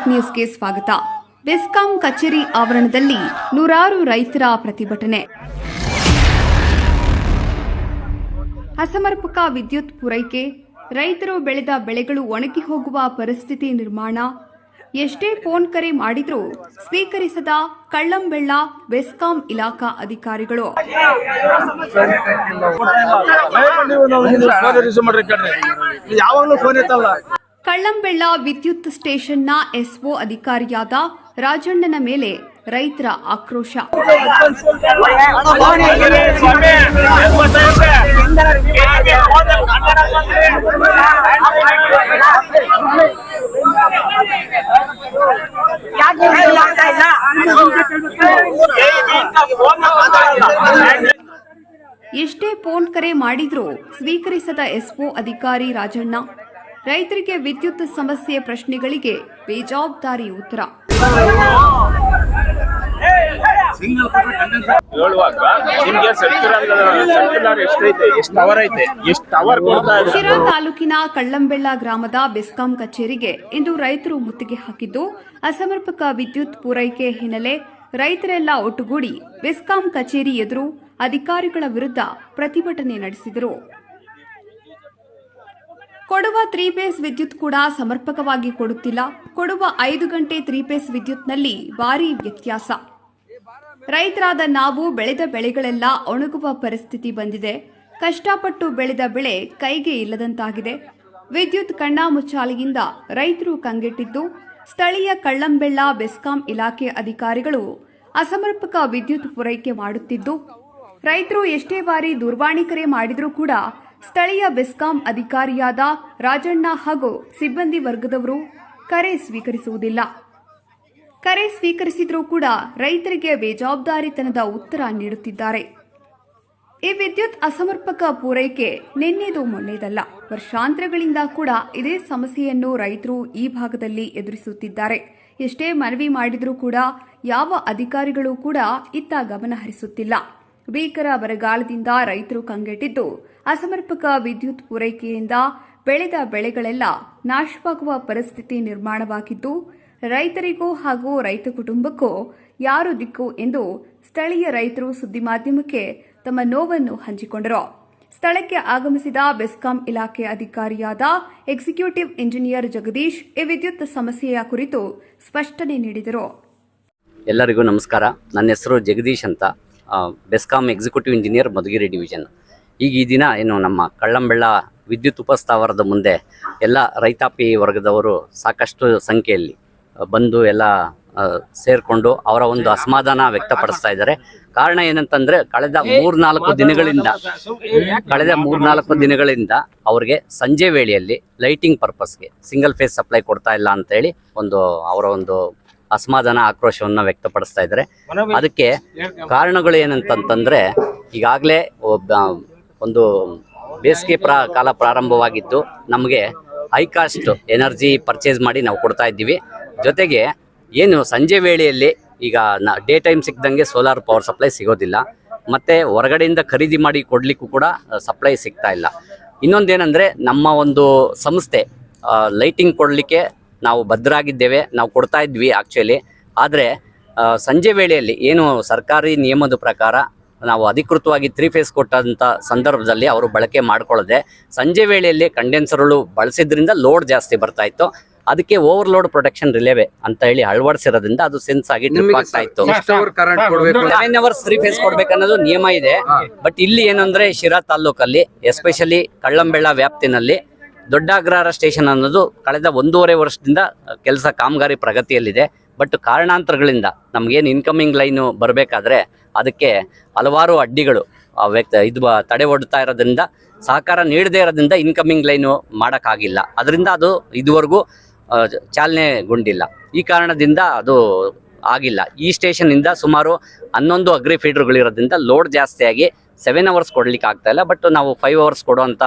Public ನ್ಯೂಸ್ಗೆ ಸ್ವಾಗತ. ಬೆಸ್ಕಾಂ ಕಚೇರಿ ಆವರಣದಲ್ಲಿ ನೂರಾರು ರೈತರ ಪ್ರತಿಭಟನೆ. ಅಸಮರ್ಪಕ ವಿದ್ಯುತ್ ಪೂರೈಕೆ, ರೈತರು ಬೆಳೆದ ಬೆಳೆಗಳು ಒಣಗಿ ಹೋಗುವ ಪರಿಸ್ಥಿತಿ ನಿರ್ಮಾಣ. ಎಷ್ಟೇ ಫೋನ್ ಕರೆ ಮಾಡಿದ್ರೂ ಸ್ವೀಕರಿಸದ ಕಳ್ಳಂಬೆಳ್ಳ ಬೆಸ್ಕಾಂ ಇಲಾಖಾ ಅಧಿಕಾರಿಗಳು. ಯಾವಾಗ್ಲೂ ಫೋನ್ ಕಳ್ಳಂಬೆಳ್ಳ ವಿದ್ಯುತ್ ಸ್ಟೇಷನ್ನ ಎಸ್ಒ ಅಧಿಕಾರಿಯಾದ ರಾಜಣ್ಣನ ಮೇಲೆ ರೈತರ ಆಕ್ರೋಶ. ಎಷ್ಟೇ ಫೋನ್ ಕರೆ ಮಾಡಿದ್ರೂ ಸ್ವೀಕರಿಸದ ಎಸ್ಒ ಅಧಿಕಾರಿ ರಾಜಣ್ಣ. ರೈತರಿಗೆ ವಿದ್ಯುತ್ ಸಮಸ್ಯೆ ಪ್ರಶ್ನೆಗಳಿಗೆ ಬೇಜವಾಬ್ದಾರಿ ಉತ್ತರ. ಶಿರಾ ತಾಲೂಕಿನ ಕಳ್ಳಂಬೆಳ್ಳ ಗ್ರಾಮದ ಬೆಸ್ಕಾಂ ಕಚೇರಿಗೆ ಇಂದು ರೈತರು ಮುತ್ತಿಗೆ ಹಾಕಿದ್ದು ಅಸಮರ್ಪಕ ವಿದ್ಯುತ್ ಪೂರೈಕೆ ಹಿನ್ನೆಲೆ ರೈತರೆಲ್ಲ ಒಟ್ಟುಗೂಡಿ ಬೆಸ್ಕಾಂ ಕಚೇರಿ ಎದುರು ಅಧಿಕಾರಿಗಳ ವಿರುದ್ಧ ಪ್ರತಿಭಟನೆ ನಡೆಸಿದರು. ಕೊಡುವ ತ್ರೀ ಪೇಸ್ ವಿದ್ಯುತ್ ಕೂಡ ಸಮರ್ಪಕವಾಗಿ ಕೊಡುತ್ತಿಲ್ಲ. ಕೊಡುವ ಐದು ಗಂಟೆ ತ್ರೀ ಪೇಸ್ ವಿದ್ಯುತ್ನಲ್ಲಿ ಭಾರಿ ವ್ಯತ್ಯಾಸ. ರೈತರಾದ ನಾವು ಬೆಳೆದ ಬೆಳೆಗಳೆಲ್ಲ ಒಣಗುವ ಪರಿಸ್ಥಿತಿ ಬಂದಿದೆ. ಕಷ್ಟಪಟ್ಟು ಬೆಳೆದ ಬೆಳೆ ಕೈಗೆ ಇಲ್ಲದಂತಾಗಿದೆ. ವಿದ್ಯುತ್ ಕಣ್ಣಾಮುಚ್ಚಾಲೆಯಿಂದ ರೈತರು ಕಂಗೆಟ್ಟಿದ್ದು, ಸ್ಥಳೀಯ ಕಳ್ಳಂಬೆಳ್ಳ ಬೆಸ್ಕಾಂ ಇಲಾಖೆ ಅಧಿಕಾರಿಗಳು ಅಸಮರ್ಪಕ ವಿದ್ಯುತ್ ಪೂರೈಕೆ ಮಾಡುತ್ತಿದ್ದು, ರೈತರು ಎಷ್ಟೇ ಬಾರಿ ದೂರವಾಣಿ ಕರೆ ಮಾಡಿದರೂ ಕೂಡ ಸ್ಥಳೀಯ ಬೆಸ್ಕಾಂ ಅಧಿಕಾರಿಯಾದ ರಾಜಣ್ಣ ಹಾಗೂ ಸಿಬ್ಬಂದಿ ವರ್ಗದವರು ಕರೆ ಸ್ವೀಕರಿಸುವುದಿಲ್ಲ. ಕರೆ ಸ್ವೀಕರಿಸಿದರೂ ಕೂಡ ರೈತರಿಗೆ ಬೇಜವಾಬ್ದಾರಿತನದ ಉತ್ತರ ನೀಡುತ್ತಿದ್ದಾರೆ. ಈ ವಿದ್ಯುತ್ ಅಸಮರ್ಪಕ ಪೂರೈಕೆ ನಿನ್ನೆದು ಮೊನ್ನೆದಲ್ಲ. ವರ್ಷಾಂತರಗಳಿಂದ ಕೂಡ ಇದೇ ಸಮಸ್ಯೆಯನ್ನು ರೈತರು ಈ ಭಾಗದಲ್ಲಿ ಎದುರಿಸುತ್ತಿದ್ದಾರೆ. ಎಷ್ಟೇ ಮನವಿ ಮಾಡಿದರೂ ಕೂಡ ಯಾವ ಅಧಿಕಾರಿಗಳು ಕೂಡ ಇತ್ತ ಗಮನ ಹರಿಸುತ್ತಿಲ್ಲ. ಭೀಕರ ಬರಗಾಲದಿಂದ ರೈತರು ಕಂಗೆಟ್ಟಿದ್ದು, ಅಸಮರ್ಪಕ ವಿದ್ಯುತ್ ಪೂರೈಕೆಯಿಂದ ಬೆಳೆದ ಬೆಳೆಗಳೆಲ್ಲ ನಾಶವಾಗುವ ಪರಿಸ್ಥಿತಿ ನಿರ್ಮಾಣವಾಗಿದ್ದು, ರೈತರಿಗೂ ಹಾಗೂ ರೈತ ಕುಟುಂಬಕ್ಕೂ ಯಾರು ದಿಕ್ಕು ಎಂದು ಸ್ಥಳೀಯ ರೈತರು ಸುದ್ದಿ ಮಾಧ್ಯಮಕ್ಕೆ ತಮ್ಮ ನೋವನ್ನು ಹಂಚಿಕೊಂಡರು. ಸ್ಥಳಕ್ಕೆ ಆಗಮಿಸಿದ ಬೆಸ್ಕಾಂ ಇಲಾಖೆ ಅಧಿಕಾರಿಯಾದ ಎಕ್ಸಿಕ್ಯೂಟಿವ್ ಇಂಜಿನಿಯರ್ ಜಗದೀಶ್ ಈ ವಿದ್ಯುತ್ ಸಮಸ್ಯೆಯ ಕುರಿತು ಸ್ಪಷ್ಟನೆ ನೀಡಿದರು. ಎಲ್ಲರಿಗೂ ನಮಸ್ಕಾರ. ನನ್ನ ಹೆಸರು ಜಗದೀಶ್ ಅಂತ. BESCOM executive engineer Madhugiri division ಈಗ ಈ ದಿನ ಏನು ನಮ್ಮ ಕಳ್ಳಂಬೆಳ್ಳ ವಿದ್ಯುತ್ ಉಪಸ್ಥಾವರದ ಮುಂದೆ ಎಲ್ಲ ರೈತಾಪಿ ವರ್ಗದವರು ಸಾಕಷ್ಟು ಸಂಖ್ಯೆಯಲ್ಲಿ ಬಂದು ಎಲ್ಲ ಸೇರಿಕೊಂಡು ಅವರ ಒಂದು ಅಸಮಾಧಾನ ವ್ಯಕ್ತಪಡಿಸ್ತಾ ಇದ್ದಾರೆ. ಕಾರಣ ಏನಂತಂದ್ರೆ ಕಳೆದ ಮೂರ್ನಾಲ್ಕು ದಿನಗಳಿಂದ ಕಳೆದ ಮೂರ್ನಾಲ್ಕು ದಿನಗಳಿಂದ ಅವ್ರಿಗೆ ಸಂಜೆ ವೇಳೆಯಲ್ಲಿ ಲೈಟಿಂಗ್ ಪರ್ಪಸ್ಗೆ ಸಿಂಗಲ್ ಫೇಸ್ ಸಪ್ಲೈ ಕೊಡ್ತಾ ಇಲ್ಲ ಅಂತೇಳಿ ಒಂದು ಅವರ ಒಂದು ಅಸಮಾಧಾನ ಆಕ್ರೋಶವನ್ನು ವ್ಯಕ್ತಪಡಿಸ್ತಾ ಇದ್ದಾರೆ. ಅದಕ್ಕೆ ಕಾರಣಗಳು ಏನಂತಂತಂದರೆ ಈಗಾಗಲೇ ಒಂದು ಬೇಸಿಗೆ ಪ್ರಾ ಕಾಲ ಪ್ರಾರಂಭವಾಗಿದ್ದು ನಮಗೆ ಹೈ ಕಾಸ್ಟ್ ಎನರ್ಜಿ ಪರ್ಚೇಸ್ ಮಾಡಿ ನಾವು ಕೊಡ್ತಾ ಇದ್ದೀವಿ. ಜೊತೆಗೆ ಏನು ಸಂಜೆ ವೇಳೆಯಲ್ಲಿ ಈಗ ನ ಡೇ ಟೈಮ್ ಸಿಕ್ದಂಗೆ ಸೋಲಾರ್ ಪವರ್ ಸಪ್ಲೈ ಸಿಗೋದಿಲ್ಲ. ಮತ್ತು ಹೊರಗಡೆಯಿಂದ ಖರೀದಿ ಮಾಡಿ ಕೊಡಲಿಕ್ಕೂ ಕೂಡ ಸಪ್ಲೈ ಸಿಗ್ತಾ ಇಲ್ಲ. ಇನ್ನೊಂದೇನೆಂದರೆ ನಮ್ಮ ಒಂದು ಸಂಸ್ಥೆ ಲೈಟಿಂಗ್ ಕೊಡಲಿಕ್ಕೆ ನಾವು ಭದ್ರಾಗಿದ್ದೇವೆ ನಾವು ಕೊಡ್ತಾ ಇದ್ವಿ ಆ್ಯಕ್ಚುಲಿ ಆದರೆ ಸಂಜೆ ವೇಳೆಯಲ್ಲಿ ಏನು ಸರ್ಕಾರಿ ನಿಯಮದ ಪ್ರಕಾರ ನಾವು ಅಧಿಕೃತವಾಗಿ ತ್ರೀ ಫೇಸ್ ಕೊಟ್ಟಂಥ ಸಂದರ್ಭದಲ್ಲಿ ಅವರು ಬಳಕೆ ಮಾಡ್ಕೊಳ್ಳದೆ ಸಂಜೆ ವೇಳೆಯಲ್ಲಿ ಕಂಡೆನ್ಸರ್ಗಳು ಬಳಸಿದ್ರಿಂದ ಲೋಡ್ ಜಾಸ್ತಿ ಬರ್ತಾ ಇತ್ತು. ಅದಕ್ಕೆ ಓವರ್ಲೋಡ್ ಪ್ರೊಟೆಕ್ಷನ್ ರಿಲೇವೆ ಅಂತ ಹೇಳಿ ಅಳವಡಿಸಿರೋದ್ರಿಂದ ಅದು ಸೆನ್ಸ್ ಆಗಿ ಟ್ರಿಪ್ ಆಗ್ತಾ ಇತ್ತು. ನೈನ್ ಅವರ್ಸ್ ತ್ರೀ ಫೇಸ್ ಕೊಡ್ಬೇಕನ್ನೋದು ನಿಯಮ ಇದೆ. ಬಟ್ ಇಲ್ಲಿ ಏನಂದ್ರೆ ಶಿರಾ ತಾಲ್ಲೂಕಲ್ಲಿ ಎಸ್ಪೆಷಲಿ ಕಳ್ಳಂಬೆಳ್ಳ ವ್ಯಾಪ್ತಿನಲ್ಲಿ ದೊಡ್ಡ ಅಗ್ರಹಾರ ಸ್ಟೇಷನ್ ಅನ್ನೋದು ಕಳೆದ ಒಂದೂವರೆ ವರ್ಷದಿಂದ ಕೆಲಸ ಕಾಮಗಾರಿ ಪ್ರಗತಿಯಲ್ಲಿದೆ. ಬಟ್ ಕಾರಣಾಂತರಗಳಿಂದ ನಮಗೇನು ಇನ್ಕಮಿಂಗ್ ಲೈನು ಬರಬೇಕಾದ್ರೆ ಅದಕ್ಕೆ ಹಲವಾರು ಅಡ್ಡಿಗಳು ವ್ಯಕ್ತ ಇದು ತಡೆ ಒಡ್ತಾ ಇರೋದ್ರಿಂದ, ಸಹಕಾರ ನೀಡದೇ ಇರೋದ್ರಿಂದ ಇನ್ಕಮಿಂಗ್ ಲೈನು ಮಾಡೋಕ್ಕಾಗಿಲ್ಲ. ಅದರಿಂದ ಅದು ಇದುವರೆಗೂ ಚಾಲನೆಗೊಂಡಿಲ್ಲ. ಈ ಕಾರಣದಿಂದ ಅದು ಆಗಿಲ್ಲ. ಈ ಸ್ಟೇಷನಿಂದ ಸುಮಾರು ಹನ್ನೊಂದು ಅಗ್ರಿ ಫೀಡರ್ಗಳಿರೋದ್ರಿಂದ ಲೋಡ್ ಜಾಸ್ತಿಯಾಗಿ ಸೆವೆನ್ ಅವರ್ಸ್ ಕೊಡಲಿಕ್ಕೆ ಆಗ್ತಾಯಿಲ್ಲ ಬಟ್ ನಾವು ಫೈವ್ ಅವರ್ಸ್ ಕೊಡುವಂಥ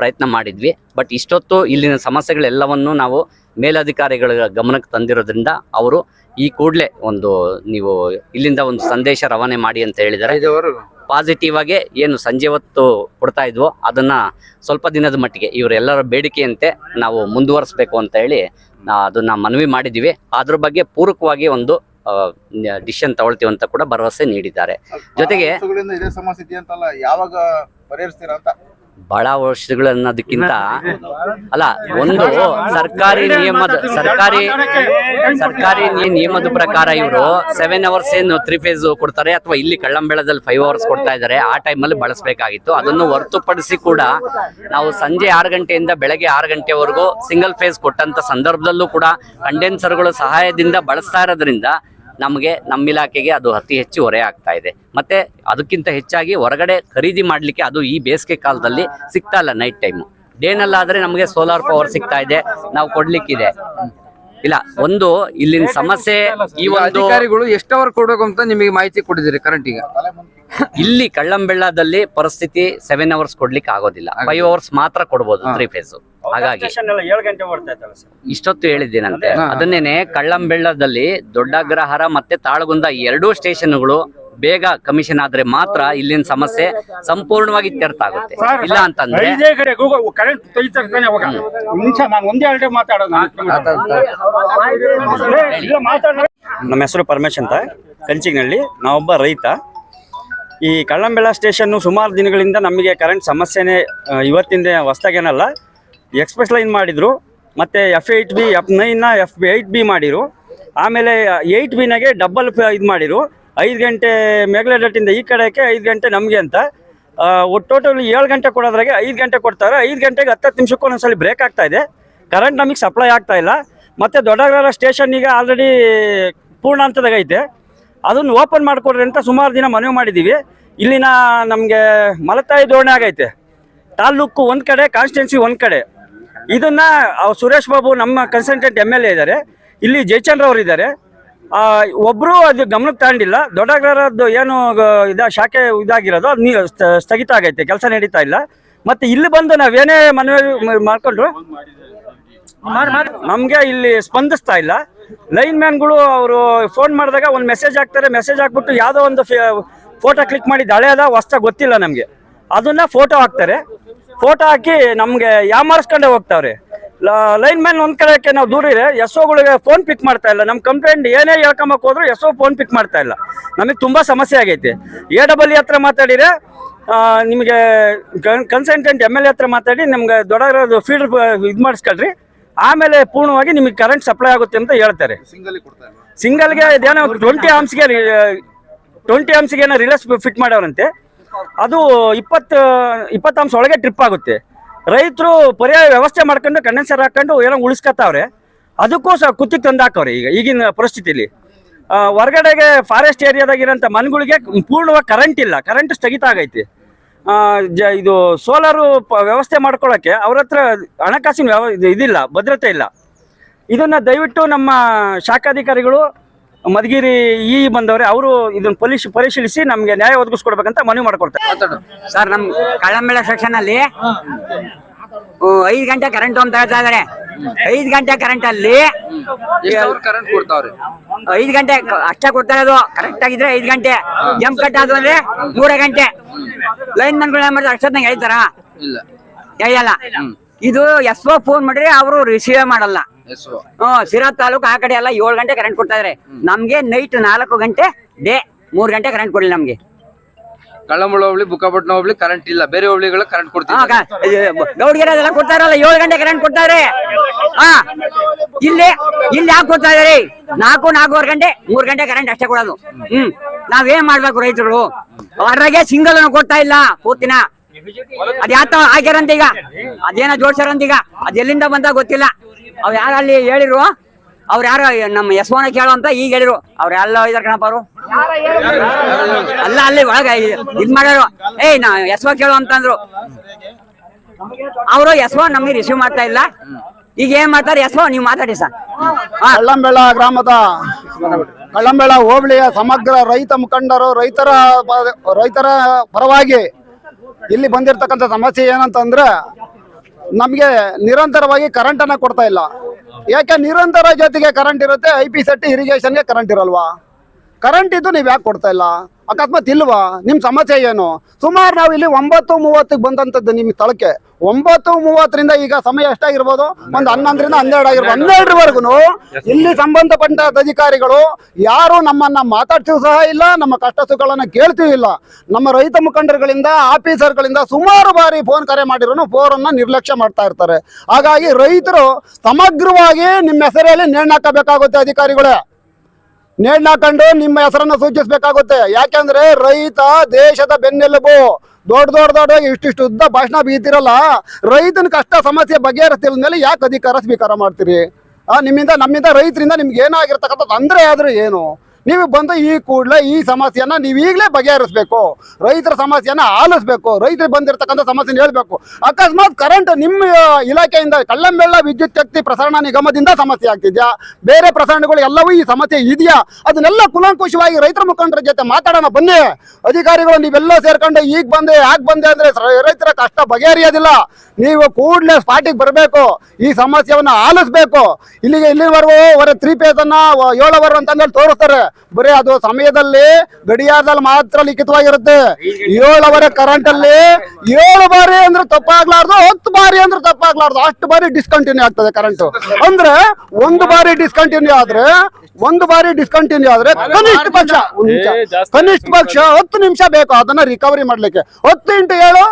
ಪ್ರಯತ್ನ ಮಾಡಿದ್ವಿ. ಬಟ್ ಇಷ್ಟೊತ್ತು ಇಲ್ಲಿನ ಸಮಸ್ಯೆಗಳೆಲ್ಲವನ್ನು ನಾವು ಮೇಲಧಿಕಾರಿಗಳ ಗಮನಕ್ಕೆ ತಂದಿರೋದ್ರಿಂದ ಅವರು ಈ ಕೂಡಲೇ ಒಂದು ನೀವು ಇಲ್ಲಿಂದ ಒಂದು ಸಂದೇಶ ರವಾನೆ ಮಾಡಿ ಅಂತ ಹೇಳಿದ್ದಾರೆ. ಪಾಸಿಟಿವ್ ಆಗಿ ಏನು ಸಂಜೆ ಹೊತ್ತು ಕೊಡ್ತಾ ಇದ್ವೋ ಅದನ್ನ ಸ್ವಲ್ಪ ದಿನದ ಮಟ್ಟಿಗೆ ಇವರೆಲ್ಲರ ಬೇಡಿಕೆಯಂತೆ ನಾವು ಮುಂದುವರಿಸಬೇಕು ಅಂತ ಹೇಳಿ ಅದನ್ನು ಮನವಿ ಮಾಡಿದ್ದೀವಿ. ಅದ್ರ ಬಗ್ಗೆ ಪೂರಕವಾಗಿ ಒಂದು ಡಿಸಿಷನ್ ತಗೊಳ್ತೀವಿ ಅಂತ ಕೂಡ ಭರವಸೆ ನೀಡಿದ್ದಾರೆ. ಜೊತೆಗೆ ಸಮಸ್ಯೆ ಯಾವಾಗ ಪರಿಹರಿಸ್ತೀರಾ ಅಂತ? ಬಹಳ ವರ್ಷಗಳು ಅನ್ನೋದಕ್ಕಿಂತ ಅಲ್ಲ ಒಂದು ಸರ್ಕಾರಿ ನಿಯಮದ ಸರ್ಕಾರಿ ಸರ್ಕಾರಿ ನಿಯಮದ ಪ್ರಕಾರ ಇವರು ಸೆವೆನ್ ಅವರ್ಸ್ ಏನು ತ್ರೀ ಫೇಸ್ ಕೊಡ್ತಾರೆ ಅಥವಾ ಇಲ್ಲಿ ಕಳ್ಳಂಬೆಳದಲ್ಲಿ ಫೈವ್ ಅವರ್ಸ್ ಕೊಡ್ತಾ ಇದ್ದಾರೆ ಆ ಟೈಮಲ್ಲಿ ಬಳಸಬೇಕಾಗಿತ್ತು. ಅದನ್ನು ಹೊರತುಪಡಿಸಿ ಕೂಡ ನಾವು ಸಂಜೆ ಆರು ಗಂಟೆಯಿಂದ ಬೆಳಗ್ಗೆ ಆರು ಗಂಟೆವರೆಗೂ ಸಿಂಗಲ್ ಫೇಸ್ ಕೊಟ್ಟಂತ ಸಂದರ್ಭದಲ್ಲೂ ಕೂಡ ಕಂಡೆನ್ಸರ್ಗಳು ಸಹಾಯದಿಂದ ಬಳಸ್ತಾ ಇರೋದ್ರಿಂದ ನಮಗೆ ನಮ್ಮ ಇಲಾಖೆಗೆ ಅದು ಅತಿ ಹೆಚ್ಚು ಹೊರೆ ಆಗ್ತಾ ಇದೆ. ಮತ್ತೆ ಅದಕ್ಕಿಂತ ಹೆಚ್ಚಾಗಿ ಹೊರಗಡೆ ಖರೀದಿ ಮಾಡಲಿಕ್ಕೆ ಅದು ಈ ಬೇಸಿಗೆ ಕಾಲದಲ್ಲಿ ಸಿಗ್ತಾ ಇಲ್ಲ ನೈಟ್ ಟೈಮು ಡೇನಲ್ಲಾದರೆ ನಮಗೆ ಸೋಲಾರ್ ಪವರ್ ಸಿಗ್ತಾ ಇದೆ, ನಾವು ಕೊಡ್ಲಿಕ್ಕಿದೆ. ಇಲ್ಲ, ಒಂದು ಇಲ್ಲಿನ ಸಮಸ್ಯೆ ಈ ಒಂದು ಅಧಿಕಾರಿಗಳು ಎಷ್ಟು ಕೊಡ್ಬೇಕು ಅಂತ ನಿಮಗೆ ಮಾಹಿತಿ ಕೊಟ್ಟಿದ್ದೀರಿ ಕರೆಂಟ್ ಈಗ? ಇಲ್ಲಿ ಕಳ್ಳಂಬೆಳ್ಳದಲ್ಲಿ ಪರಿಸ್ಥಿತಿ ಸೆವೆನ್ ಅವರ್ಸ್ ಕೊಡ್ಲಿಕ್ಕೆ ಆಗೋದಿಲ್ಲ. ಫೈವ್ ಅವರ್ಸ್ ಮಾತ್ರ ಕೊಡ್ಬೋದು ತ್ರೀ ಫೇಸ್ ಹಾಗಾಗಿ ಇಷ್ಟೊತ್ತು ಹೇಳಿದ್ದೀನಂತೆ. ಅದನ್ನೇನೆ ಕಳ್ಳಂಬೆಳ್ಳದಲ್ಲಿ ದೊಡ್ಡಗ್ರಹಾರ ಮತ್ತೆ ತಾಳಗುಂದ ಎರಡೂ ಸ್ಟೇಷನ್ಗಳು ಬೇಗ ಕಮಿಷನ್ ಆದ್ರೆ ಮಾತ್ರ ಇಲ್ಲಿನ ಸಮಸ್ಯೆ ಸಂಪೂರ್ಣವಾಗಿ ಇತ್ಯರ್ಥ ಆಗುತ್ತೆ. ಇಲ್ಲ ಅಂತಂದ್ರೆ ನಮ್ಮ ಹೆಸರು ಪರಮೇಶ್ ಅಂತ. ಕಂಚಿನಲ್ಲಿ ನಾವೊಬ್ಬ ರೈತ. ಈ ಕಳ್ಳಂಬೆಳ ಸ್ಟೇಷನ್ನು ಸುಮಾರು ದಿನಗಳಿಂದ ನಮಗೆ ಕರೆಂಟ್ ಸಮಸ್ಯೆನೇ ಇವತ್ತಿಂದ ಹೊಸ್ದಾಗೇನಲ್ಲ. ಎಕ್ಸ್ಪ್ರೆಸ್ ಲೈನ್ ಮಾಡಿದರು, ಮತ್ತು ಎಫ್ ಏಯ್ಟ್ ಬಿ ಎಫ್ ನೈನ್ನ ಎಫ್ ಬಿ ಏಯ್ಟ್ ಬಿ ಮಾಡಿರು. ಆಮೇಲೆ ಏಯ್ಟ್ ಬಿನಾಗೆ ಡಬ್ಬಲ್ ಇದು ಮಾಡಿರು. ಐದು ಗಂಟೆ ಮೇಘಲಡಟ್ಟಿಂದ ಈ ಕಡೆಗೆ ಐದು ಗಂಟೆ ನಮಗೆ ಅಂತ. ಟೋಟಲ್ ಏಳು ಗಂಟೆ ಕೊಡೋದ್ರಾಗೆ ಐದು ಗಂಟೆ ಕೊಡ್ತಾರೆ. ಐದು ಗಂಟೆಗೆ ಹತ್ತು ನಿಮಿಷಕ್ಕೂ ಒಂದೊಂದ್ಸಲಿ ಬ್ರೇಕ್ ಆಗ್ತಾ ಇದೆ. ಕರೆಂಟ್ ನಮಗೆ ಸಪ್ಲೈ ಆಗ್ತಾ ಇಲ್ಲ. ಮತ್ತು ದೊಡ್ಡಗರ ಸ್ಟೇಷನ್ ಈಗ ಆಲ್ರೆಡಿ ಪೂರ್ಣ ಹಂತದಾಗ ಐತೆ ಅದನ್ನು ಓಪನ್ ಮಾಡಿಕೊಡ್ರಿ ಅಂತ ಸುಮಾರು ದಿನ ಮನವಿ ಮಾಡಿದ್ದೀವಿ. ಇಲ್ಲಿನ ನಮಗೆ ಮಲತಾಯಿ ಧೋರಣೆ ಆಗೈತೆ. ತಾಲ್ಲೂಕು ಒಂದು ಕಡೆ ಕಾನ್ಸ್ಟಿಟ್ಯೂನ್ಸಿ ಒಂದು ಕಡೆ. ಇದನ್ನು ಸುರೇಶ್ ಬಾಬು ನಮ್ಮ ಕನ್ಸಲ್ಟೆಂಟ್ ಎಂ ಎಲ್ ಎ ಇದ್ದಾರೆ ಇಲ್ಲಿ ಜಯಚಂದ್ರ ಅವರು ಇದ್ದಾರೆ ಒಬ್ಬರು ಅದು ಗಮನಕ್ಕೆ ತಗೊಂಡಿಲ್ಲ. ದೊಡ್ಡಗ್ರದ್ದು ಏನು ಇದು, ಶಾಖೆ ಇದಾಗಿರೋದು, ಅದು ನೀ, ಸ್ಥ- ಸ್ಥಗಿತ ಆಗೈತೆ. ಕೆಲಸ ನಡೀತಾ ಇಲ್ಲ. ಮತ್ತು ಇಲ್ಲಿ ಬಂದು ನಾವೇನೇ ಮನವಿ ಮಾಡ್ಕೊಂಡ್ರು? ನಮ್ಗೆ ಇಲ್ಲಿ ಸ್ಪಂದಿಸ್ತಾ ಇಲ್ಲ. ಲೈನ್ ಮ್ಯಾನ್ಗಳು ಅವರು ಫೋನ್ ಮಾಡಿದಾಗ ಒಂದು ಮೆಸೇಜ್ ಹಾಕ್ತಾರೆ. ಮೆಸೇಜ್ ಹಾಕ್ಬಿಟ್ಟು ಯಾವುದೋ ಒಂದು ಫೋಟೋ ಕ್ಲಿಕ್ ಮಾಡಿದ್ದು. ಹಳೆಯದ ಹೊಸ ಗೊತ್ತಿಲ್ಲ ನಮಗೆ. ಅದನ್ನ ಫೋಟೋ ಹಾಕ್ತಾರೆ. ಫೋಟೋ ಹಾಕಿ ನಮಗೆ ಯಾಮಾರಿಸ್ಕೊಂಡೆ ಹೋಗ್ತಾವ್ರಿ? ಲೈನ್ ಮ್ಯಾನ್ ಒಂದ್ ಕಡೆಗೆ ನಾವು ದೂರ ಇದೆ ಎಸ್ ಒಗಳಿಗೆ ಫೋನ್ ಪಿಕ್ ಮಾಡ್ತಾ ಇಲ್ಲ. ನಮ್ಮ ಕಂಪ್ಲೇಂಟ್ ಏನೇ ಹೇಳ್ಕೊಂಬಕ್ ಹೋದ್ರು ಎಸ್ ಫೋನ್ ಪಿಕ್ ಮಾಡ್ತಾ ಇಲ್ಲ. ನಮಗೆ ತುಂಬಾ ಸಮಸ್ಯೆ ಆಗೈತೆ. ಎ ಡಬಲ್ ಹತ್ರ ಮಾತಾಡಿದ್ರೆ ನಿಮಗೆ ಕನ್ಸಲ್ಟೆಂಟ್ ಎಂ ಎಲ್ ಎ ಹತ್ರ ಮಾತಾಡಿ ನಮ್ಗೆ ದೊಡ್ಡ ಫೀಲ್ಡ್ ಇದು ಮಾಡಿಸ್ಕೊಳ್ರಿ. ಆಮೇಲೆ ಪೂರ್ಣವಾಗಿ ನಿಮಗೆ ಕರೆಂಟ್ ಸಪ್ಲೈ ಆಗುತ್ತೆ ಅಂತ ಹೇಳ್ತಾರೆ. ಸಿಂಗಲ್ಗೆ ಇದೇನೋ ಟ್ವೆಂಟಿ ಆಮ್ಸ್ಗೆ ಟ್ವೆಂಟಿ ಆಮ್ಸ್ಗೆ ಏನೋ ರಿಲೇಸ್ ಫಿಟ್ ಮಾಡ್ಯಾರಂತೆ ಅದು ಇಪ್ಪತ್ತು ಇಪ್ಪತ್ತು ಆಮ್ಸ್ ಒಳಗೆ ಟ್ರಿಪ್ ಆಗುತ್ತೆ. ರೈತರು ಪರ್ಯಾಯ ವ್ಯವಸ್ಥೆ ಮಾಡ್ಕೊಂಡು ಕಂಡೆನ್ಸರ್ ಹಾಕೊಂಡು ಏನೋ ಉಳಿಸ್ಕೊತಾವ್ರೆ ಅದಕ್ಕೂ ಸಹ ಕುತ್ತಿಗೆ ತಂದು ಹಾಕವ್ರೆ ಈಗ ಈಗಿನ ಪರಿಸ್ಥಿತಿಲಿ. ಹೊರಗಡೆಗೆ ಫಾರೆಸ್ಟ್ ಏರಿಯಾದಾಗಿರೋಂಥ ಮನೆಗಳಿಗೆ ಪೂರ್ಣವಾಗಿ ಕರೆಂಟ್ ಇಲ್ಲ. ಕರೆಂಟ್ ಸ್ಥಗಿತ ಆಗೈತಿ. ಜ ಇದು ಸೋಲಾರು ಪ- ವ್ಯವಸ್ಥೆ ಮಾಡ್ಕೊಳ್ಳೋಕ್ಕೆ ಅವ್ರ ಹತ್ರ ಹಣಕಾಸಿನ ವ್ಯವ ಇದಿಲ್ಲ ಭದ್ರತೆ ಇಲ್ಲ. ಇದನ್ನ ದಯವಿಟ್ಟು ನಮ್ಮ ಶಾಖಾಧಿಕಾರಿಗಳು ಮಧುಗಿರಿ ಈ ಬಂದವ್ರೆ ಅವರು ಇದನ್ನ ಪೊಲೀಸ್ ಪರಿಶೀಲಿಸಿ ನಮಗೆ ನ್ಯಾಯ ಒದಗಿಸ್ಕೊಡ್ಬೇಕಂತ ಮನವಿ ಮಾಡ್ಕೊಡ್ತಾರೆ. ಸರ್ ನಮ್ ಕಳ್ಳಮೇಳ ಸೆಕ್ಷನ್ ಅಲ್ಲಿ ಐದು ಗಂಟೆ ಕರೆಂಟ್ ಅಂತ ಹೇಳ್ತಾ ಇದಾರೆ ಐದು ಗಂಟೆ ಕರೆಂಟ್ ಅಲ್ಲಿ ಎಷ್ಟು ಅವರ್ ಕರೆಂಟ್ ಕೊಡ್ತಾವ್ರಿ? ಐದು ಗಂಟೆ ಅಷ್ಟೇ ಕೊಡ್ತಾರೆ ಅದು ಕರೆಕ್ಟ್ ಆಗಿದ್ರೆ ಐದು ಗಂಟೆ ಜಂಪ್ ಕಟ್ ಆದ್ರೆ ಮೂರೇ ಗಂಟೆ. ಲೈನ್ ಮನ್ಗಳು ಏನ್ ಮಾಡ್ತಾರೆ? ನಂಗೆ ಹೇಳ್ತಾರ? ಇಲ್ಲ. ಹೇಳಲ್ಲ ಇದು ಎಸ್ ಓ ಫೋನ್ ಮಾಡಿದ್ರೆ ಅವರು ರಿಸೀವ್ ಮಾಡಲ್ಲ. ಹ್ಮ್ ಸಿರಾ ತಾಲೂಕು ಆ ಕಡೆ ಎಲ್ಲ ಏಳು ಗಂಟೆ ಕರೆಂಟ್ ಕೊಡ್ತಾ ಇದ್ರೆ. ನಮ್ಗೆ ನೈಟ್ ನಾಲ್ಕು ಗಂಟೆ ಡೇ ಮೂರ್ ಗಂಟೆ ಕರೆಂಟ್ ಕೊಡ್ಲಿ ನಮ್ಗೆ. ಕಳ್ಳಂಬಳ ಹೋಬಳಿ ಬುಕ್ಕಾಪಟ್ಟಣ ಹೋಬಳಿ ಕರೆಂಟ್ ಇಲ್ಲ. ಬೇರೆ ಹೋಬಳಿಗಳ ಕರೆಂಟ್ ಕೊಡ್ತೀವಿ. ಕೊಡ್ತಾರಲ್ಲ ಏಳು ಗಂಟೆ ಕರೆಂಟ್ ಕೊಡ್ತಾರೆ. ಹಾ ಇಲ್ಲಿ ಇಲ್ಲಿ ಯಾಕೆ ಕೊಡ್ತಾ ಇದಾರೆ ನಾಲ್ಕು, ನಾಲ್ಕೂವರೆ ಗಂಟೆ, ಮೂರ್ ಗಂಟೆ ಕರೆಂಟ್ ಅಷ್ಟೇ ಕೊಡೋದು. ಹ್ಮ್. ನಾವೇನ್ ಮಾಡ್ಬೇಕು ರೈತರು? ಅದ್ರಾಗೆ ಸಿಂಗಲ್ ಕೊಡ್ತಾ ಇಲ್ಲ, ಪೂರ್ತಿನ. ಅದ್ ಯಾತ ಈಗ? ಅದೇನೋ ಜೋಡ್ಸ್ಯಾರಂತ ಈಗ? ಅದ್ ಎಲ್ಲಿಂದ ಬಂದ ಗೊತ್ತಿಲ್ಲ. ಅವ್ ಯಾರಲ್ಲಿ ಅಲ್ಲಿ ಹೇಳಿರು ಅವ್ರು ಯಾರು ನಮ್ಮ ಯಶವನ ಕೇಳೋ ಅಂತ ಈಗ ಹೇಳಿರು ಅವ್ರ ಎಲ್ಲ ಇದಾರೆ ಕಣಪ್ಪ ಅವರು? ಅಲ್ಲ, ಅಲ್ಲಿ ಒಳಗ ಇದ್ ಮಾಡ್ಯಾರು. ಏಯ್ ನಾ ಯಶವ ಕೇಳು ಅಂತಂದ್ರು ಅವರು ಯಶವ ನಮಗೆ ರಿಸೀವ್ ಮಾಡ್ತಾ ಇಲ್ಲ. ಈಗ ಏನ್ ಮಾಡ್ತಾರೆ? ಯಶವ ನೀವು ಮಾತಾಡಿ ಸರ್. ಕಳ್ಳಂಬೆಳ ಗ್ರಾಮದ ಕಳ್ಳಂಬೆಳ ಹೋಬಳಿಯ ಸಮಗ್ರ ರೈತ ಮುಖಂಡರು, ರೈತರ ರೈತರ ಪರವಾಗಿ ಇಲ್ಲಿ ಬಂದಿರತಕ್ಕಂಥ ಸಮಸ್ಯೆ ಏನಂತಂದ್ರೆ ನಮಗೆ ನಿರಂತರವಾಗಿ ಕರೆಂಟ್ ಅನ್ನ ಕೊಡ್ತಾ ಇಲ್ಲ. ಯಾಕೆ ನಿರಂತರ ಜೊತೆಗೆ ಕರೆಂಟ್ ಇರುತ್ತೆ ಐ ಪಿ ಸೆಟ್ ಇರಿಗೇಷನ್ಗೆ ಕರೆಂಟ್ ಇರಲ್ವಾ? ಕರೆಂಟ್ ಇದ್ದು ನೀವು ಯಾಕೆ ಕೊಡ್ತಾ ಇಲ್ಲ? ಅಕಸ್ಮಾತ್ ಇಲ್ವಾ? ನಿಮ್ಮ ಸಮಸ್ಯೆ ಏನು? ಸುಮಾರು ನಾವು ಇಲ್ಲಿ ಒಂಬತ್ತು ಮೂವತ್ತಿಗೆ ಬಂದಂಥದ್ದು ನಿಮ್ಮ ಸ್ಥಳಕ್ಕೆ. ಒಂಬತ್ತು ಮೂವತ್ತರಿಂದ ಈಗ ಸಮಯ ಎಷ್ಟಾಗಿರ್ಬೋದು? ಒಂದು ಹನ್ನೊಂದರಿಂದ ಹನ್ನೆರಡು ಆಗಿರ್ಬೋದು. ಹನ್ನೆರಡರವರೆಗೂ ಇಲ್ಲಿ ಸಂಬಂಧಪಟ್ಟ ಅಧಿಕಾರಿಗಳು ಯಾರು ನಮ್ಮನ್ನ ಮಾತಾಡ್ತೀವಿ ಸಹ ಇಲ್ಲ, ನಮ್ಮ ಕಷ್ಟ ಸುಖಗಳನ್ನ ಕೇಳ್ತೀವಿ ಇಲ್ಲ. ನಮ್ಮ ರೈತ ಮುಖಂಡರುಗಳಿಂದ, ಆಫೀಸರ್ಗಳಿಂದ ಸುಮಾರು ಬಾರಿ ಫೋನ್ ಕರೆ ಮಾಡಿರೋನು ಫೋನನ್ನ ನಿರ್ಲಕ್ಷ್ಯ ಮಾಡ್ತಾ ಇರ್ತಾರೆ. ಹಾಗಾಗಿ ರೈತರು ಸಮಗ್ರವಾಗಿ ನಿಮ್ಮ ಹೆಸರಲ್ಲಿ ನೇಣು ಹಾಕಬೇಕಾಗುತ್ತೆ ಅಧಿಕಾರಿಗಳೇ. ನೇಣು ಹಾಕೊಂಡು ನಿಮ್ಮ ಹೆಸರನ್ನ ಸೂಚಿಸಬೇಕಾಗುತ್ತೆ. ಯಾಕೆಂದ್ರೆ ರೈತ ದೇಶದ ಬೆನ್ನೆಲುಬು. ದೊಡ್ಡ ದೊಡ್ಡ ದೊಡ್ಡ ಇಷ್ಟಿಷ್ಟು ಉದ್ದ ಭಾಷಣ ಬೀತಿರಲ್ಲ ರೈತನ ಕಷ್ಟ ಸಮಸ್ಯೆ ಬಗೆಹರಿಸ್ತಿಲ್ಲ ಮೇಲೆ ಯಾಕೆ ಅಧಿಕಾರ ಸ್ವೀಕಾರ ಮಾಡ್ತೀರಿ? ನಿಮ್ಮಿಂದ ನಮ್ಮಿಂದ ರೈತರಿಂದ ನಿಮ್ಗೆ ಏನಾಗಿರ್ತಕ್ಕಂಥ ತೊಂದರೆ ಆದ್ರೆ ಏನು? ನೀವು ಬಂದು ಈ ಕೂಡಲೇ ಈ ಸಮಸ್ಯೆಯನ್ನು ನೀವು ಈಗಲೇ ಬಗೆಹರಿಸಬೇಕು. ರೈತರ ಸಮಸ್ಯೆಯನ್ನು ಆಲಿಸ್ಬೇಕು. ರೈತರಿಗೆ ಬಂದಿರತಕ್ಕಂಥ ಸಮಸ್ಯೆನ ಹೇಳಬೇಕು. ಅಕಸ್ಮಾತ್ ಕರೆಂಟ್ ನಿಮ್ಮ ಇಲಾಖೆಯಿಂದ ಕಳ್ಳಂಬೆಳ್ಳ ವಿದ್ಯುತ್ ಶಕ್ತಿ ಪ್ರಸರಣ ನಿಗಮದಿಂದ ಸಮಸ್ಯೆ ಆಗ್ತಿದ್ಯಾ? ಬೇರೆ ಪ್ರಸರಣಗಳು ಎಲ್ಲವೂ ಈ ಸಮಸ್ಯೆ ಇದೆಯಾ? ಅದನ್ನೆಲ್ಲ ಕುಲಂಕುಷವಾಗಿ ರೈತರ ಮುಖಂಡರ ಜೊತೆ ಮಾತಾಡೋಣ ಬನ್ನಿ. ಅಧಿಕಾರಿಗಳು ನೀವೆಲ್ಲ ಸೇರ್ಕೊಂಡು ಈಗ ಬಂದೆ ಯಾಕೆ ಬಂದೆ ಅಂದ್ರೆ ರೈತರ ಕಷ್ಟ ಬಗೆಹರಿಯೋದಿಲ್ಲ. ನೀವು ಕೂಡಲೇ ಸ್ಪಾಟಿಗೆ ಬರಬೇಕು. ಈ ಸಮಸ್ಯೆಯನ್ನು ಆಲಿಸ್ಬೇಕು. ಇಲ್ಲಿಗೆ ಇಲ್ಲಿವರೆಗೂ ತ್ರೀ ಪೇಸನ್ನು ಏಳು ಅಂತಂದೇಳಿ ತೋರಿಸ್ತಾರೆ. ಬರೀ ಅದು ಸಮಯದಲ್ಲಿ ಗಡಿಯಾರದಲ್ಲಿ ಮಾತ್ರ ಲಿಖಿತವಾಗಿರುತ್ತೆ. ಏಳು ಅವರ ಕರೆಂಟ್ ಅಲ್ಲಿ ಏಳು ಬಾರಿ ಅಂದ್ರೆ ತಪ್ಪಾಗ್ಲಾರ್ದು ಹತ್ತು ಬಾರಿ ಅಂದ್ರೆ ತಪ್ಪಾಗ್ಲಾರ್ದು. ಅಷ್ಟು ಬಾರಿ ಡಿಸ್ಕಂಟಿನ್ಯೂ ಆಗ್ತದೆ ಕರೆಂಟ್ ಅಂದ್ರೆ ಒಂದು ಬಾರಿ ಡಿಸ್ಕಂಟಿನ್ಯೂ ಆದ್ರೆ ಒಂದು ಬಾರಿ ಡಿಸ್ಕಂಟಿನ್ಯೂ ಆದ್ರೆ ಕನಿಷ್ಠ ಪಕ್ಷ. ಕನಿಷ್ಠ ಪಕ್ಷ ಹತ್ತು ನಿಮಿಷ ಬೇಕು ಅದನ್ನ ರಿಕವರಿ ಮಾಡ್ಲಿಕ್ಕೆ. ಹತ್ತು ಇಂಟು ಏಳು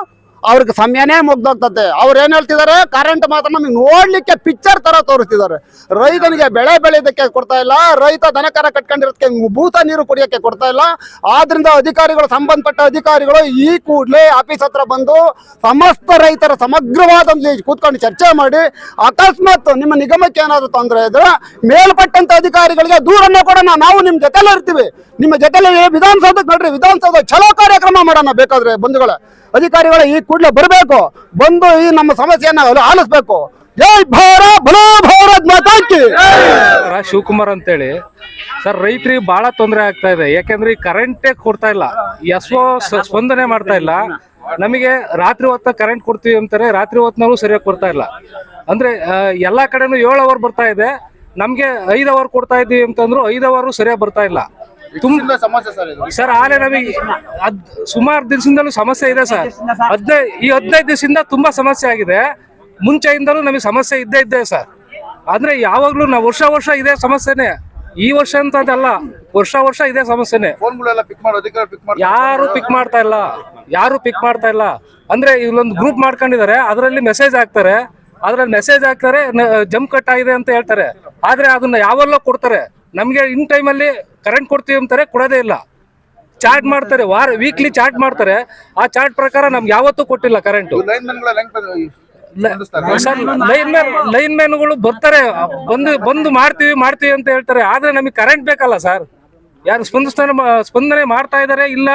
ಅವ್ರಿಗೆ ಸಮಯನೇ ಮುಗ್ದೋಗ್ತದೆ. ಅವ್ರು ಏನು ಹೇಳ್ತಿದ್ದಾರೆ ಕರೆಂಟ್ ಮಾತ್ರ ನಮಗೆ ನೋಡ್ಲಿಕ್ಕೆ ಪಿಕ್ಚರ್ ತರ ತೋರಿಸ್ತಿದ್ದಾರೆ ರೈತನಿಗೆ ಬೆಳೆ ಬೆಳೆಯೋದಕ್ಕೆ ಕೊಡ್ತಾ ಇಲ್ಲ. ರೈತ ದನಕರ ಕಟ್ಕೊಂಡಿರೋದಕ್ಕೆ ಭೂತ ನೀರು ಕುಡಿಯೋಕೆ ಕೊಡ್ತಾ ಇಲ್ಲ. ಆದ್ರಿಂದ ಅಧಿಕಾರಿಗಳು, ಸಂಬಂಧಪಟ್ಟ ಅಧಿಕಾರಿಗಳು ಈ ಕೂಡಲೇ ಆಫೀಸ್ ಹತ್ರ ಬಂದು ಸಮಸ್ತ ರೈತರ ಸಮಗ್ರವಾದಲ್ಲಿ ಕೂತ್ಕೊಂಡು ಚರ್ಚೆ ಮಾಡಿ, ಅಕಸ್ಮಾತ್ ನಿಮ್ಮ ನಿಗಮಕ್ಕೆ ಏನಾದ್ರು ತೊಂದರೆ ಇದ್ರೆ ಮೇಲ್ಪಟ್ಟಂತ ಅಧಿಕಾರಿಗಳಿಗೆ ದೂರನ್ನ ಕೊಡೋಣ. ನಾವು ನಿಮ್ಮ ಜೊತೆಲೇ ಇರ್ತೀವಿ. ನಿಮ್ಮ ಜೊತೆಲೆ ವಿಧಾನಸೌಧಕ್ಕೆ ನೋಡ್ರಿ. ವಿಧಾನಸೌಧ ಚಲೋ ಕಾರ್ಯಕ್ರಮ ಮಾಡೋಣ ಬೇಕಾದ್ರೆ ಬಂಧುಗಳೇ. ಅಧಿಕಾರಿಗಳು ಈ ಕೂಡಲೇ ಬರಬೇಕು, ಬಂದು ಈ ನಮ್ಮ ಸಮಸ್ಯೆಯನ್ನ ಆಲಿಸ್ಬೇಕು. ಜೈ ಭಾರತ್ ಬಲೋ ಭಾರತ್ ಮಾತಾಕಿ ಶಿವಕುಮಾರ್ ಅಂತೇಳಿ. ಸರ್, ರೈತರಿಗೆ ಬಹಳ ತೊಂದರೆ ಆಗ್ತಾ ಇದೆ. ಯಾಕಂದ್ರೆ ಈ ಕರೆಂಟೇ ಕೊಡ್ತಾ ಇಲ್ಲ. ಎಸ್ ಸ್ಪಂದನೆ ಮಾಡ್ತಾ ಇಲ್ಲ. ನಮಗೆ ರಾತ್ರಿ ಹೊತ್ತ ಕರೆಂಟ್ ಕೊಡ್ತೀವಿ ಅಂತಾರೆ. ರಾತ್ರಿ ಹೊತ್ನಾಗೂ ಸರಿಯಾಗಿ ಕೊಡ್ತಾ ಇಲ್ಲ. ಅಂದ್ರೆ ಎಲ್ಲಾ ಕಡೆನೂ ಏಳು ಅವರ್ ಬರ್ತಾ ಇದೆ. ನಮ್ಗೆ ಐದು ಅವರ್ ಕೊಡ್ತಾ ಇದೀವಿ ಅಂತಂದ್ರು ಐದು ಅವರು ಸರಿಯಾಗಿ ಬರ್ತಾ ಇಲ್ಲ. ತುಂಬ ಸಮಸ್ಯೆ ಸರ್ ಇದು. ಸರ್ ಆಲೆ ನಮಗೆ ಅದ್ ಸುಮಾರು ದಿವಸದಿಂದಲೂ ಸಮಸ್ಯೆ ಇದೆ ಸರ್. ಹದಿನೈದು ಈ ಹದಿನೈದು ದಿವಸದಿಂದ ತುಂಬಾ ಸಮಸ್ಯೆ ಆಗಿದೆ. ಮುಂಚೆಯಿಂದಲೂ ನಮಗೆ ಸಮಸ್ಯೆ ಇದ್ದೇ ಇದ್ದೇ ಸರ್. ಅಂದ್ರೆ ಯಾವಾಗ್ಲೂ ನಾವು ವರ್ಷ ವರ್ಷ ಇದೇ ಸಮಸ್ಯೆನೆ. ಈ ವರ್ಷ ಅಂತ ಅದಲ್ಲ ವರ್ಷ ವರ್ಷ ಇದೇ ಸಮಸ್ಯೆನೆ. ಫೋನ್ಗಳೆಲ್ಲ ಪಿಕ್ ಮಾಡೋ ಅಧಿಕಾರಿ ಪಿಕ್ ಮಾಡಿ ಯಾರು ಪಿಕ್ ಮಾಡ್ತಾ ಇಲ್ಲ ಯಾರು ಪಿಕ್ ಮಾಡ್ತಾ ಇಲ್ಲ. ಅಂದ್ರೆ ಇಲ್ಲೊಂದು ಗ್ರೂಪ್ ಮಾಡ್ಕೊಂಡಿದ್ದಾರೆ ಅದರಲ್ಲಿ ಮೆಸೇಜ್ ಹಾಕ್ತಾರೆ. ಅದ್ರಲ್ಲಿ ಮೆಸೇಜ್ ಹಾಕ್ತಾರೆ ಜಂಪ್ ಕಟ್ ಆಗಿದೆ ಅಂತ ಹೇಳ್ತಾರೆ. ಆದ್ರೆ ಅದನ್ನ ಯಾವೆಲ್ಲ ಕೊಡ್ತಾರೆ. ನಮ್ಗೆ ಇನ್ ಟೈಮಲ್ಲಿ ಕರೆಂಟ್ ಕೊಡ್ತೀವಿ ಅಂತಾರೆ ಕೊಡೋದೇ ಇಲ್ಲ. ಚಾರ್ಟ್ ಮಾಡ್ತಾರೆ ವಾರ ವೀಕ್ಲಿ ಚಾರ್ಟ್ ಮಾಡ್ತಾರೆ. ಆ ಚಾರ್ಟ್ ಪ್ರಕಾರ ನಮ್ಗೆ ಯಾವತ್ತೂ ಕೊಟ್ಟಿಲ್ಲ ಕರೆಂಟ್ ಲೈನ್ ಮ್ಯಾನ್ ಲೈನ್ ಮ್ಯಾನ್ಗಳು ಬರ್ತಾರೆ ಬಂದು ಬಂದು ಮಾಡ್ತೀವಿ ಮಾಡ್ತೀವಿ ಅಂತ ಹೇಳ್ತಾರೆ. ಆದ್ರೆ ನಮಗೆ ಕರೆಂಟ್ ಬೇಕಲ್ಲ ಸರ್ ಯಾರು ಸ್ಪಂದಿಸ್ತಾನೆ ಸ್ಪಂದನೆ ಮಾಡ್ತಾ ಇದಾರೆ ಇಲ್ಲ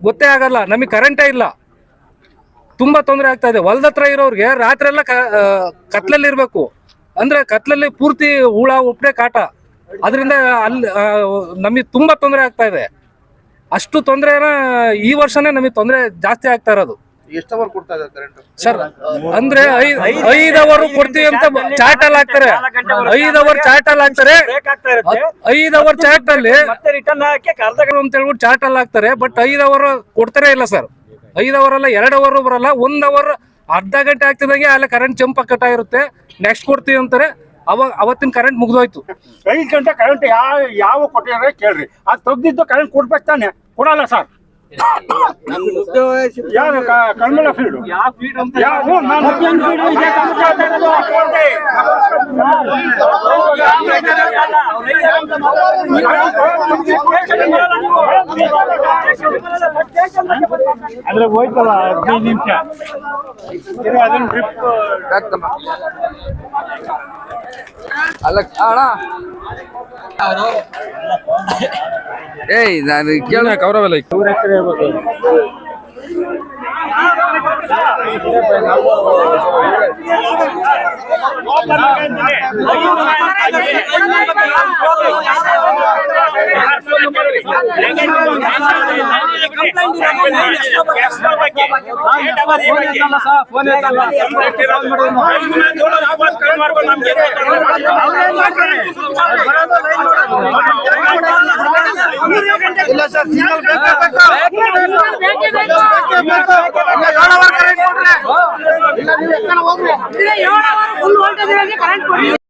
ಗೊತ್ತೇ ಆಗಲ್ಲ. ನಮಗೆ ಕರೆಂಟೇ ಇಲ್ಲ. ತುಂಬಾ ತೊಂದರೆ ಆಗ್ತಾ ಇದೆ. ಹೊಲದ ಹತ್ರ ಇರೋರಿಗೆ ರಾತ್ರಿ ಎಲ್ಲ ಕತ್ಲಲ್ಲಿ ಇರ್ಬೇಕು. ಅಂದ್ರೆ ಕತ್ಲಲ್ಲಿ ಪೂರ್ತಿ ಹುಳ ಉಪ್ಪಡೆ ಕಾಟ. ಅದರಿಂದ ಅಲ್ಲಿ ನಮಗೆ ತುಂಬಾ ತೊಂದರೆ ಆಗ್ತಾ ಇದೆ. ಅಷ್ಟು ತೊಂದರೆನ ಈ ವರ್ಷನೇ ನಮಗೆ ತೊಂದರೆ ಜಾಸ್ತಿ ಆಗ್ತಾ ಇರೋದು. ಎಷ್ಟು ಅವರ್ ಕೊಡ್ತಾ ಇದ್ದಾರೆ ಕರೆಂಟ್ ಸರ್ ಅಂದ್ರೆ ಐದ್ ಅವರ್ ಕೊಡ್ತೀವಿ ಅಂತ ಚಾಟ್ ಅಲ್ಲಿ ಹಾಕ್ತಾರೆ. ಐದ್ ಅವರ್ ಚಾಟ್ ಅಲ್ಲಿ ಹಾಕ್ತಾರೆ ಐದ್ ಅವರ್ ಚಾಟ್ ಅಲ್ಲಿ ಅಂತ ಹೇಳ್ಬಿಟ್ಟು ಚಾಟ್ ಅಲ್ಲಿ ಹಾಕ್ತಾರೆ. ಬಟ್ ಐದ್ ಅವರ್ ಕೊಡ್ತಾರೆ ಇಲ್ಲ ಸರ್. ಐದ್ ಅವರ್ ಅಲ್ಲ ಎರಡ್ ಅವರ್ ಬರಲ್ಲ. ಒಂದ್ ಅವರ್ ಅರ್ಧ ಗಂಟೆ ಆಗ್ತಿದಾಗೆ ಅಲ್ಲಿ ಕರೆಂಟ್ ಜಂಪ್ ಕಟ್ ಆಗಿರುತ್ತೆ. ನೆಕ್ಸ್ಟ್ ಕೊಡ್ತೀವಿ ಅಂತಾರೆ. ಅವಾಗ ಅವತ್ತಿನ ಕರೆಂಟ್ ಮುಗಿದೋಯ್ತು. ಐದು ಗಂಟೆ ಕರೆಂಟ್ ಯಾವ ಯಾವ ಕೊಟ್ಟಿದ್ರೆ ಕೇಳ್ರಿ. ಅದು ತೆಗ್ದಿದ್ದು ಕರೆಂಟ್ ಕೊಡ್ಬೇಕು ತಾನೆ. ಕೊಡಲ್ಲ ಸರ್ ಯಾರು ಕಣ್ಮಲ ಫೀಲ್ಡ್ ಯಾವ ನಾನು ಇರೋದು. ಅಂದ್ರೆ ಹೋಯ್ತಲ್ಲ ಹದಿನೈದು ನಿಮಿಷ ಅದನ್ನ ಡ್ರಿಪ್ ಅಲ್ಲ ಅಣ್ಣ ಏಯ್ ನಾನು ಕೇಳ ಕೌರವಲ್ಲ ಇಲ್ಲ ಸರ್ ಸಿಂಗಲ್ ಹೋಗ್ರಿ ಇಲ್ಲ ಏಳು ಅವರ್ ಫುಲ್ ವೋಲ್ಟೇಜ್ ಕರೆಂಟ್ ಕೊಡಿ